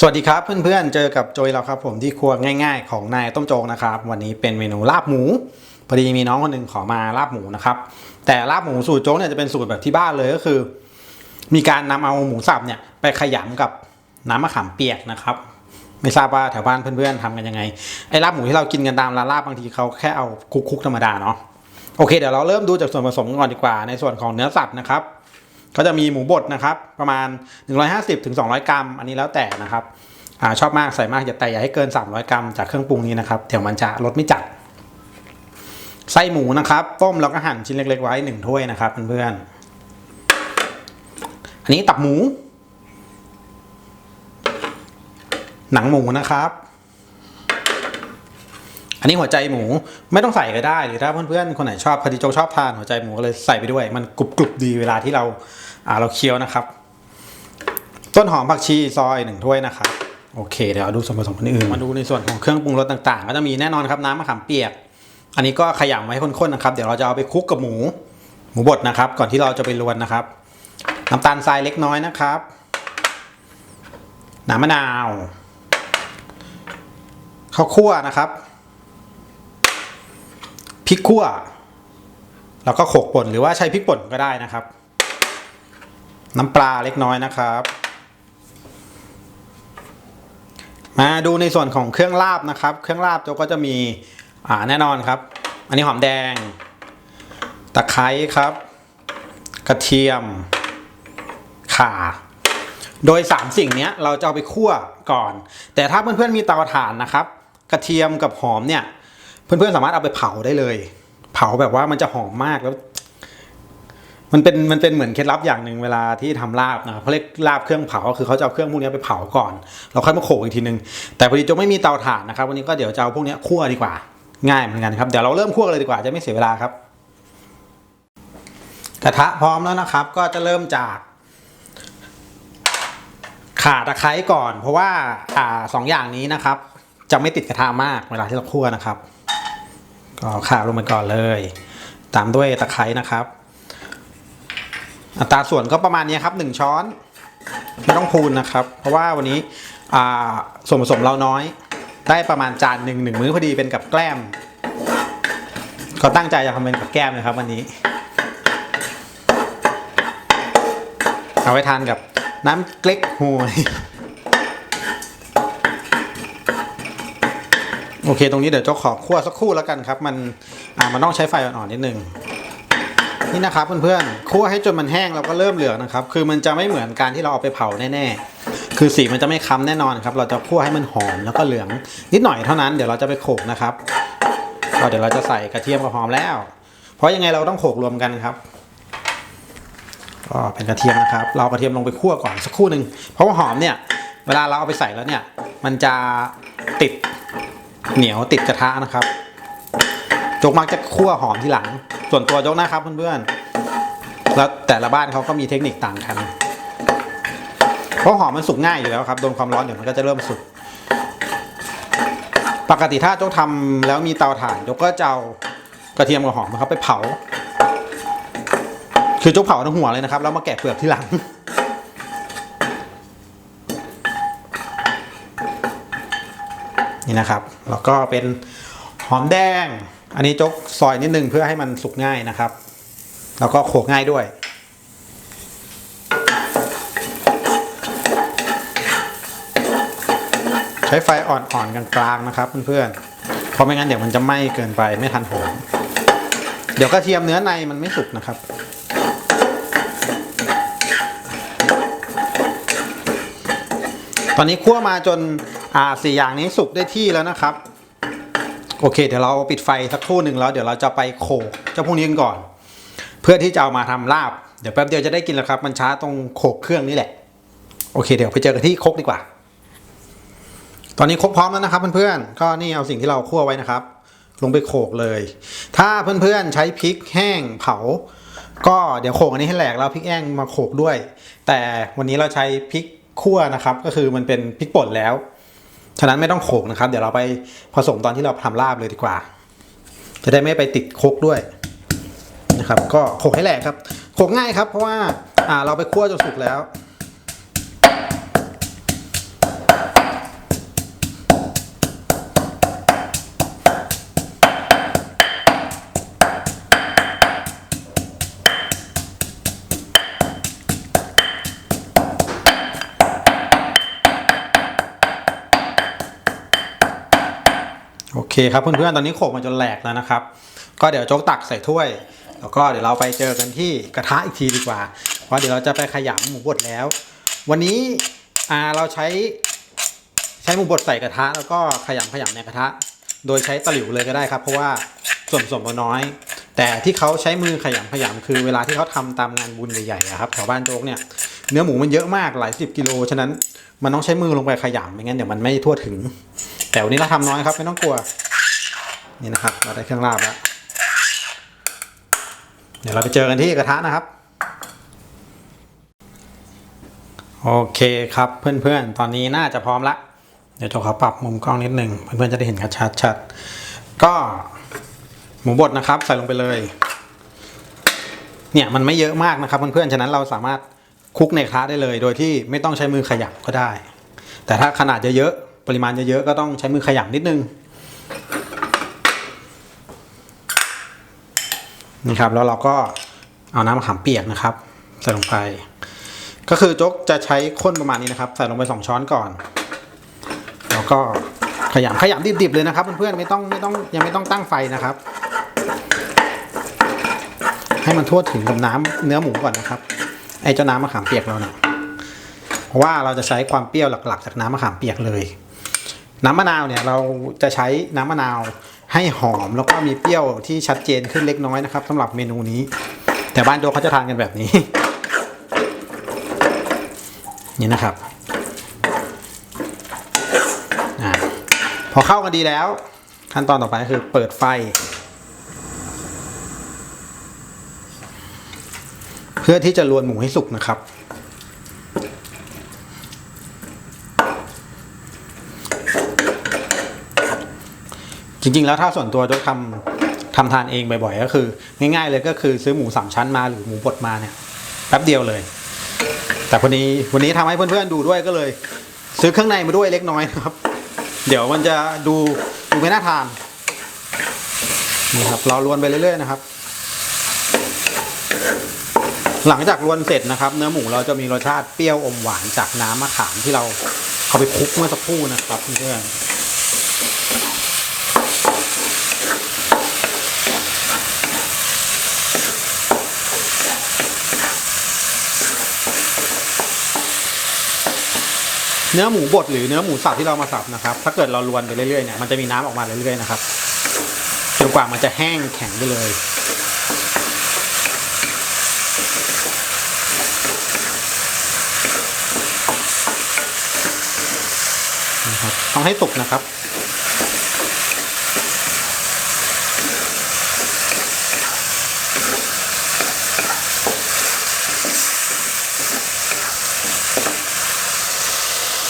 สวัสดีครับเพื่อนๆ เจอกับโจยเราครับผมที่ครัวง่าย ๆ ของนายต้มโจงนะครับ วันนี้เป็นเมนูลาบหมูพอดีมีน้องคนหนึ่งขอมาลาบหมูนะครับ แต่ลาบหมูสูตรโจ๊กเนี่ยจะเป็นสูตรแบบที่บ้านเลยก็คือ มีการนำเอาหมูสับเนี่ยไปขยำกับน้ำมะขามเปียกนะครับ ไม่ทราบว่าแถวบ้านเพื่อนๆทำกันยังไงไอ้ลาบหมูที่เรากินกันตามร้านลาบบางทีเขาแค่เอาคุกๆธรรมดาเนาะโอเคเดี๋ยวเราเริ่มดูจากส่วนผสมก่อนดีกว่าในส่วนของเนื้อสัตว์นะครับ ก็จะมีหมูบดนะครับ ประมาณ 150ถึง200 กรัม อันนี้แล้วแต่นะครับอชอบมากใส่มากอย่าแต่อย่าให้เกิน 300 กรัมจากเครื่องปรุงนี้นะครับเดี๋ยวมันจะรสไม่จัด ไส้หมูนะครับ ต้มแล้วก็หั่นชิ้นเล็ก ๆ ไว้หนึ่งถ้วยนะครับเพื่อนๆอันนี้ตับหมู หนังหมูนะครับ อันนี้หัวใจหมูไม่ต้องใส่ก็ได้ หรือถ้าเพื่อนๆคนไหนชอบพอดีโจชอบทานหัวใจหมูก็เลยใส่ไปด้วย มันกรุบๆดีเวลาที่เราอ่าเราเคี้ยวนะครับ ต้นหอมผักชีซอยหนึ่งถ้วยนะครับโอเคเดี๋ยวดูส่วนผสมอื่นมาดูในส่วนของเครื่องปรุงรสต่างๆ ก็จะมีแน่นอนครับน้ำมะขามเปียก อันนี้ก็ขยำไว้ข้นๆนะครับเดี๋ยวเราจะเอาไปคลุกกับหมู หมูบดนะครับ ก่อนที่เราจะไปรวนนะครับน้ำตาลทรายเล็กน้อยนะครับ น้ำมะนาวข้าวคั่วนะครับ ริกขั่ว แล้วก็โขกป่นหรือว่าใช้พริกป่นก็ได้นะครับ น้ำปลาเล็กน้อยนะครับ มาดูในส่วนของเครื่องลาบนะครับ เครื่องลาบโจก็จะมีอ่าแน่นอนครับ อันนี้หอมแดง ตะไคร้ครับ กระเทียม ข่าโดย 3 สิ่งนี้เราจะเอาไปคั่วก่อน แต่ถ้าเพื่อนๆมีเตาถ่านนะครับ กระเทียมกับหอมเนี่ย เพื่อนๆสามารถเอาไปเผาได้เลย เผาแบบว่ามันจะหอมมากแล้ว มันเป็นมันเป็นเหมือนเคล็ดลับอย่างหนึ่งเวลาที่ทำลาบนะเขาเรียกลาบเครื่องเผาก็คือเขาจะเอาเครื่องพวกนี้ไปเผาก่อน เราค่อยมาโขลกอีกทีนึงแต่พอดีโจไม่มีเตาถ่านนะครับ วันนี้ก็เดี๋ยวจะเอาพวกนี้คั่วดีกว่า ง่ายเหมือนกันครับเดี๋ยวเราเริ่มคั่วเลยดีกว่าจะไม่เสียเวลาครับ กระทะพร้อมแล้วนะครับ ก็จะเริ่มจากข่าตะไคร้ก่อน เพราะว่าอ่าสองอย่างนี้นะครับ จะไม่ติดกระทะมากเวลาที่เราคั่วนะครับ ก็ข่าลงไปก่อนเลย ตามด้วยตะไคร้นะครับ อัตราส่วนก็ประมาณนี้ครับหนึ่งช้อนไม่ต้องพูนนะครับ เพราะว่าวันนี้ส่วนผสมเราน้อย ได้ประมาณจานหนึ่งหนึ่งมื้อพอดีเป็นกับแกล้มก็ตั้งใจจะทำเป็นกับแก้มนะครับวันนี้ เอาไว้ทานกับน้ำเกล็กหวย โอเค ตรงนี้เดี๋ยวเจ้าขอคั่วสักครู่แล้วกันครับ มันอ่ามันต้องใช้ไฟอ่อนๆนิดนึงนี่นะครับเพื่อนๆคั่วให้จนมันแห้งแล้วก็เริ่มเหลืองนะครับ คือมันจะไม่เหมือนการที่เราเอาไปเผาแน่ๆ คือสีมันจะไม่ค้ำแน่นอนครับ เราจะคั่วให้มันหอมแล้วก็เหลือง นิดหน่อยเท่านั้น เดี๋ยวเราจะไปโขลกนะครับก็เดี๋ยวเราจะใส่กระเทียมกับหอมแล้ว เพราะยังไงเราต้องโขลกรวมกันครับก็เป็นกระเทียมนะครับ เราเอากระเทียมลงไปคั่วก่อนสักครู่หนึ่งเพราะว่าหอมเนี่ย เวลาเราเอาไปใส่แล้วเนี่ย มันจะติด เหนียวติดกระทะนะครับโจกมักจะคั่วหอมทีหลัง ส่วนตัวโจกนะครับเพื่อนๆแล้วแต่ละบ้านเขาก็มีเทคนิคต่างกันเพราะหอมมันสุกง่ายอยู่แล้วครับโดนความร้อนเดี๋ยวมันก็จะเริ่มสุกปกติถ้าโจกทำแล้วมีเตาถ่านโจกก็จะเอากระเทียมกับหอมนะครับไปเผา คือโจกเผาทั้งหัวเลยนะครับ แล้วมาแกะเปลือกที่หลัง นี่นะครับ แล้วก็เป็นหอมแดง อันนี้จกซอยนิดนึงเพื่อให้มันสุกง่ายนะครับ แล้วก็โขกง่ายด้วยใช้ไฟอ่อนๆกลางๆนะครับเพื่อนๆ เพราะไม่งั้นเดี๋ยวมันจะไหม้เกินไปไม่ทันหอม เดี๋ยวกระเทียมเนื้อในมันไม่สุกนะครับ ตอนนี้คั่วมาจน อ่าสี่อย่างนี้สุกได้ที่แล้วนะครับ โอเค เดี๋ยวเราปิดไฟสักครู่หนึ่งแล้ว เดี๋ยวเราจะไปโขกเจ้าพวกนี้กันก่อน เพื่อที่จะเอามาทำลาบ เดี๋ยวแป๊บเดียวจะได้กินแล้วครับ มันช้าตรงโขกเครื่องนี่แหละ โอเค เดี๋ยวไปเจอกันที่คกดีกว่า ตอนนี้คกพร้อมแล้วนะครับเพื่อนๆ ก็นี่เอาสิ่งที่เราคั่วไว้นะครับ ลงไปโขกเลย ถ้าเพื่อนๆใช้พริกแห้งเผา ก็เดี๋ยวโขกอันนี้ให้แหลกแล้วพริกแห้งมาโขกด้วย แต่วันนี้เราใช้พริกคั่วนะครับ ก็คือมันเป็นพริกป่นแล้ว ฉะนั้นไม่ต้องโขกนะครับ เดี๋ยวเราไปผสมตอนที่เราทำลาบเลยดีกว่า จะได้ไม่ไปติดโคกด้วยนะครับ ก็โขกให้แหลกครับโขกง่ายครับ เพราะว่าเราไปคั่วจนสุกแล้ว เคครับเพื่อนๆ ตอนนี้โขกมันจนแหลกแล้วนะครับ ก็เดี๋ยวโจ๊กตักใส่ถ้วย แล้วก็เดี๋ยวเราไปเจอกันที่กระทะอีกทีดีกว่า เพราะเดี๋ยวเราจะไปขยำหมูบดแล้ว วันนี้อ่าเราใช้ใช้หมูบดใส่กระทะ แล้วก็ขยำขยำในกระทะ โดยใช้ตะหลิวเลยก็ได้ครับ เพราะว่าส่วนผสมมันน้อย แต่ที่เขาใช้มือขยำขยำคือเวลาที่เขาทำตามงานบุญใหญ่ๆอะครับแถวบ้านโจ๊กเนี่ยเนื้อหมูมันเยอะมากหลายสิบกิโลฉะนั้นมันต้องใช้มือลงไปขยำไม่งั้นเดี๋ยวมันไม่ทั่วถึงแต่วันนี้เราทำน้อยครับไม่ต้องกลัว นี่นะครับเราได้เครื่องลาบแล้ว เดี๋ยวเราไปเจอกันที่กระทะนะครับ โอเคครับเพื่อนๆ ตอนนี้น่าจะพร้อมละ เดี๋ยวจะขอปรับมุมกล้องนิดนึงเพื่อนๆจะได้เห็นกันชัดๆ ก็หมูบดนะครับใส่ลงไปเลย เนี่ยมันไม่เยอะมากนะครับเพื่อนๆ ฉะนั้นเราสามารถคลุกในกระทะได้เลย โดยที่ไม่ต้องใช้มือขยับก็ได้ แต่ถ้าขนาดเยอะๆ ปริมาณเยอะๆ ก็ต้องใช้มือขยับนิดนึง นี่ครับ แล้วเราก็เอาน้ำมะขามเปียกนะครับ ใส่ลงไป ก็คือโจ๊กจะใช้ข้นประมาณนี้นะครับ ใส่ลงไปสองช้อนก่อน แล้วก็ขยำขยำดิบๆเลยนะครับเพื่อนๆไม่ต้องไม่ต้องยังไม่ต้องตั้งไฟนะครับ ให้มันทั่วถึงกับน้ำเนื้อหมูก่อนนะครับไอ้เจ้าน้ำมะขามเปียกเราเนี่ยเพราะว่าเราจะใช้ความเปรี้ยวหลักๆ จากน้ำมะขามเปียกเลย น้ำมะนาวเนี่ยเราจะใช้น้ำมะนาว ให้หอมแล้วก็มีเปรี้ยวที่ชัดเจนขึ้นเล็กน้อยนะครับสำหรับเมนูนี้ แต่บ้านโดเขาจะทานกันแบบนี้ นี่นะครับอพอเข้ากันดีแล้ว ขั้นตอนต่อไปก็คือเปิดไฟ เพื่อที่จะลวนหมูให้สุกนะครับ จริงๆ แล้วถ้าส่วนตัวจะทำทำทานเองบ่อยๆ ก็คือ ง่ายๆเลยก็คือซื้อหมูสามชั้นมาหรือหมูบดมาเนี่ยแป๊บเดียวเลย แต่วันนี้วันนี้ทำให้เพื่อนๆดูด้วยก็เลย ซื้อเครื่องในมาด้วยเล็กน้อยนะครับ เดี๋ยวมันจะดูดูไม่น่าทานนี่ครับเราลวนไปเรื่อยๆนะครับ หลังจากลวนเสร็จนะครับ เนื้อหมูเราจะมีรสชาติเปรี้ยวอมหวานจากน้ำมะขามที่เราเอาไปคลุกเมื่อสักครู่นะครับเพื่อนๆ เนื้อหมูบดหรือเนื้อหมูสับที่เรามาสับนะครับ ถ้าเกิดเราลวนไปเรื่อยๆเนี่ยมันจะมีน้ำออกมาเรื่อยๆนะครับจนกว่ามันจะแห้งแข็งไปเลยนะครับต้องให้สุกนะครับ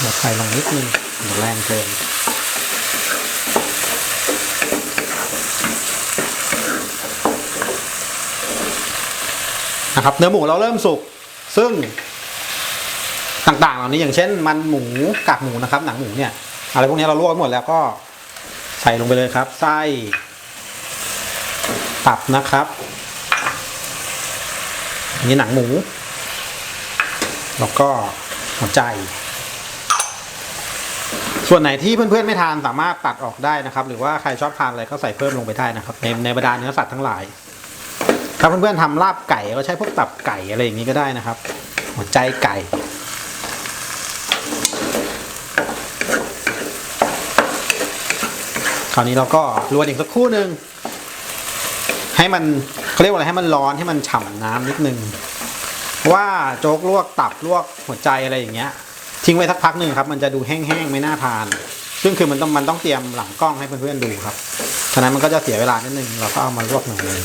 ลดไฟลง นิดนึงแรงเกินนะครับเนื้อหมูเราเริ่มสุกซึ่งต่างๆ เหล่านี้อย่างเช่น มันหมูกากหมูนะครับ หนังหมูเนี่ยอะไรพวกนี้เราลวกหมดแล้วก็ใส่ลงไปเลยครับ ไส้ตับนะครับนี่หนังหมู แล้วก็หัวใจ ส่วนไหนที่เพื่อนๆไม่ทานสามารถตัดออกได้นะครับ หรือว่าใครชอบทานอะไรก็ใส่เพิ่มลงไปได้นะครับในในบรรดาเนื้อสัตว์ทั้งหลาย ถ้าเพื่อนๆทำลาบไก่ก็ใช้พวกตับไก่อะไรอย่างนี้ก็ได้นะครับ หัวใจไก่คราวนี้เราก็ลวนอีกสักครู่หนึ่งให้มันเขาเรียกว่าอะไรให้มันร้อนให้มันฉ่ำน้ำนิดนึงว่าโจ๊กลวกตับลวกหัวใจอะไรอย่างเงี้ย ทิ้งไว้สักพักหนึ่งครับ มันจะดูแห้งๆไม่น่าทาน ซึ่งคือมันต้องมันต้องเตรียมหลังกล้องให้เพื่อนๆดูครับฉะนั้นมันก็จะเสียเวลานิดนึงเราก็เอามาลวกหน่อยเลย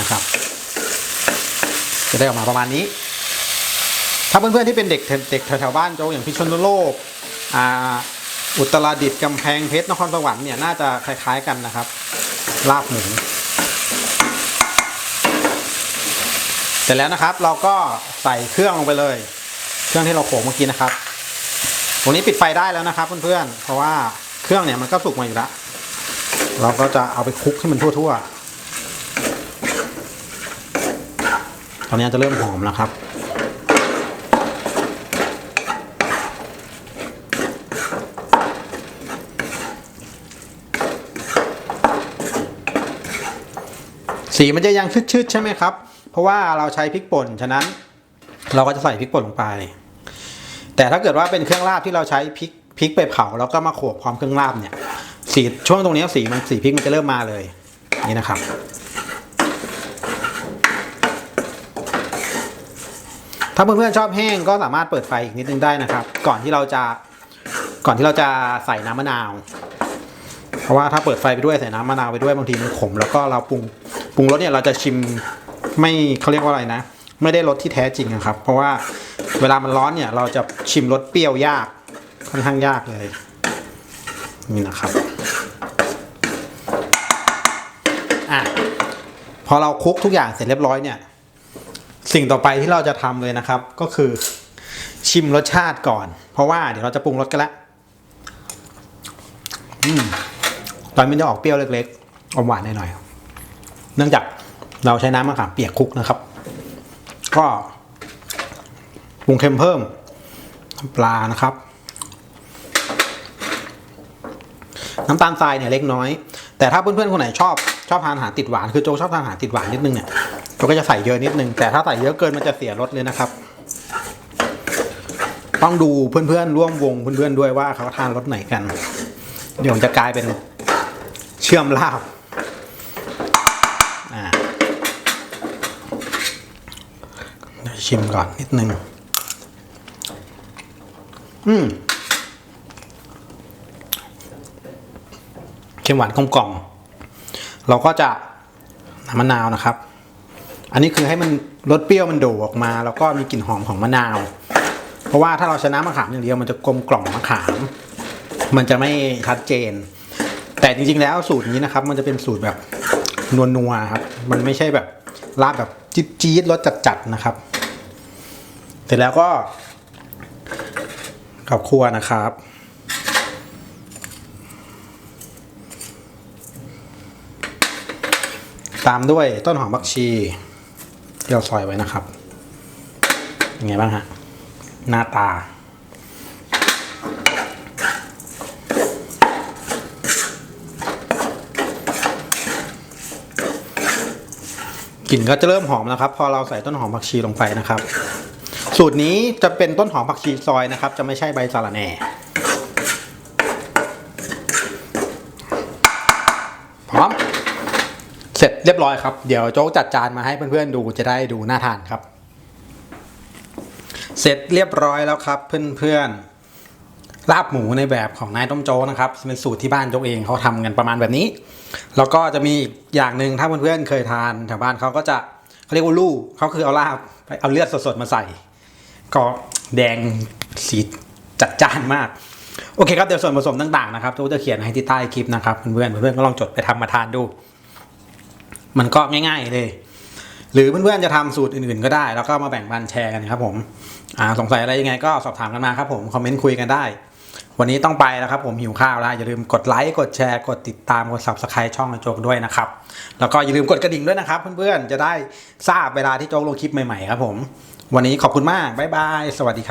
นะครับ จะได้ออกมาประมาณนี้ ถ้าเพื่อนๆที่เป็นเด็กเด็กแถวๆบ้านโจอย่างพิชนโลกอ่าอุตรดิตถ์กำแพงเพชรนครสวรรค์เนี่ยน่าจะคล้าย ๆกันนะครับ ลาบหมู สร็จแล้วนะครับ เราก็ใส่เครื่องลงไปเลย เครื่องที่เราโขงเมื่อกี้นะครับตรงนี้ปิดไฟได้แล้วนะครับเพื่อนๆเพราะว่าเครื่องเนี่ยมันก็สุกมาอยู่แล้วเราก็จะเอาไปคลุกให้มันทั่วๆ ตอนนี้จะเริ่มหอมแล้วครับ สีมันจะยังชืดๆใช่ไหมครับ ราะว่าเราใช้พริกป่นฉะนั้น เราก็จะใส่พริกป่นลงไป แต่ถ้าเกิดว่าเป็นเครื่องราบที่เราใช้พริกพริกไปเผาแล้วก็มาโขลกพร้อมเครื่องราบเนี่ยสีช่วงตรงนี้สีมันสีพริกมันจะเริ่มมาเลยนี่นะครับ ถ้าเพื่อนๆชอบแห้งก็สามารถเปิดไฟอีกนิดนึงได้นะครับ ก่อนที่เราจะก่อนที่เราจะใส่น้ำมะนาว เพราะว่าถ้าเปิดไฟไปด้วยใส่น้ำมะนาวไปด้วยบางทีมันขม แล้วก็เราปรุงปรุงรสเนี่ยเราจะชิม ไม่เขาเรียกว่าอะไรนะ ไม่ได้รสที่แท้จริงอะครับ เพราะว่าเวลามันร้อนเนี่ยเราจะชิมรสเปรี้ยวยากค่อนข้างยากเลยนี่นะครับอะพอเราคลุกทุกอย่างเสร็จเรียบร้อยเนี่ย สิ่งต่อไปที่เราจะทำเลยนะครับ ก็คือชิมรสชาติก่อน เพราะว่าเดี๋ยวเราจะปรุงรสกันละอืมตอนมันจะออกเปรี้ยวเล็กๆอมหวานหน่อยๆเนื่องจาก เราใช้น้ำมะขามเปียกคลุกนะครับ ก็ปรุงเค็มเพิ่มน้ำปลานะครับ น้ำตาลทรายเนี่ยเล็กน้อย แต่ถ้าเพื่อนๆคนไหนชอบชอบทานอาหารติดหวานคือโจชอบทานอาหารติดหวานนิดนึงเนี่ยโจก็จะใส่เยอะนิดนึงแต่ถ้าใส่เยอะเกินมันจะเสียรสเลยนะครับต้องดูเพื่อนๆร่วมวงเพื่อนๆด้วยว่าเขาทานรสไหนกัน เดี๋ยวจะกลายเป็นเชื่อมลาบอ่าเดี๋ยว ชิมก่อนนิดนึง อืมเค็มหวานกลมกล่อมเราก็จะน้ำมะนาวนะครับ อันนี้คือให้มันรสเปรี้ยวมันโดออกมา แล้วก็มีกลิ่นหอมของมะนาว เพราะว่าถ้าเราชน้ำมะขามอย่างเดียวมันจะกลมกล่อมมะขาม มันจะไม่ชัดเจน แต่จริงๆแล้วสูตรนี้นะครับ มันจะเป็นสูตรแบบนัวๆครับ มันไม่ใช่แบบลาบแบบจี๊ดๆรสจัดๆนะครับ เสร็จแล้วก็กับครัวนะครับ ตามด้วยต้นหอมบักชีที่เราซอยไว้นะครับยังไงบ้างฮะ หน้าตา กลิ่นก็จะเริ่มหอมนะครับ พอเราใส่ต้นหอมผักชีลงไปนะครับ สูตรนี้จะเป็นต้นหอมผักชีซอยนะครับ จะไม่ใช่ใบสาระแหน่พร้อม เสร็จเรียบร้อยครับ เดี๋ยวโจ๊กจัดจานมาให้เพื่อนๆดูจะได้ดูน่าทานครับ เสร็จเรียบร้อยแล้วครับ เพื่อนๆลาบหมูในแบบของนายต้มโจ๊กนะครับเป็นสูตรที่บ้านโจ๊กเองเขาทำกันประมาณแบบนี้ แล้วก็จะมีอีกอย่างหนึ่งถ้าเพื่อนๆเคยทานแถวบ้านเขาก็จะเขาเรียกว่าลู่เขาคือเอาลาบเอาเลือดสดๆมาใส่ ก็แดงสีจัดจ้านมาก โอเคครับเดี๋ยวส่วนผสมต่างๆนะครับโจ๊กจะเขียนให้ที่ใต้คลิปนะครับเพื่อนๆเพื่อนๆก็ลองจดไปทำมาทานดู มันก็ง่ายๆเลย หรือเพื่อนๆจะทำสูตรอื่นๆก็ได้ แล้วก็มาแบ่งปันแชร์กันครับผมอ่าสงสัยอะไรยังไงก็สอบถามกันมาครับผมคอมเมนต์คุยกันได้ วันนี้ต้องไปแล้วครับผมหิวข้าวแล้วอย่าลืมกดไลค์กดแชร์กดติดตามกด subscribe ช่องโจกด้วยนะครับแล้วก็อย่าลืมกดกระดิ่งด้วยนะครับ เพื่อนๆจะได้ทราบเวลาที่โจกลงคลิปใหม่ๆครับผม วันนี้ขอบคุณมาก บ๊ายบาย สวัสดีครับ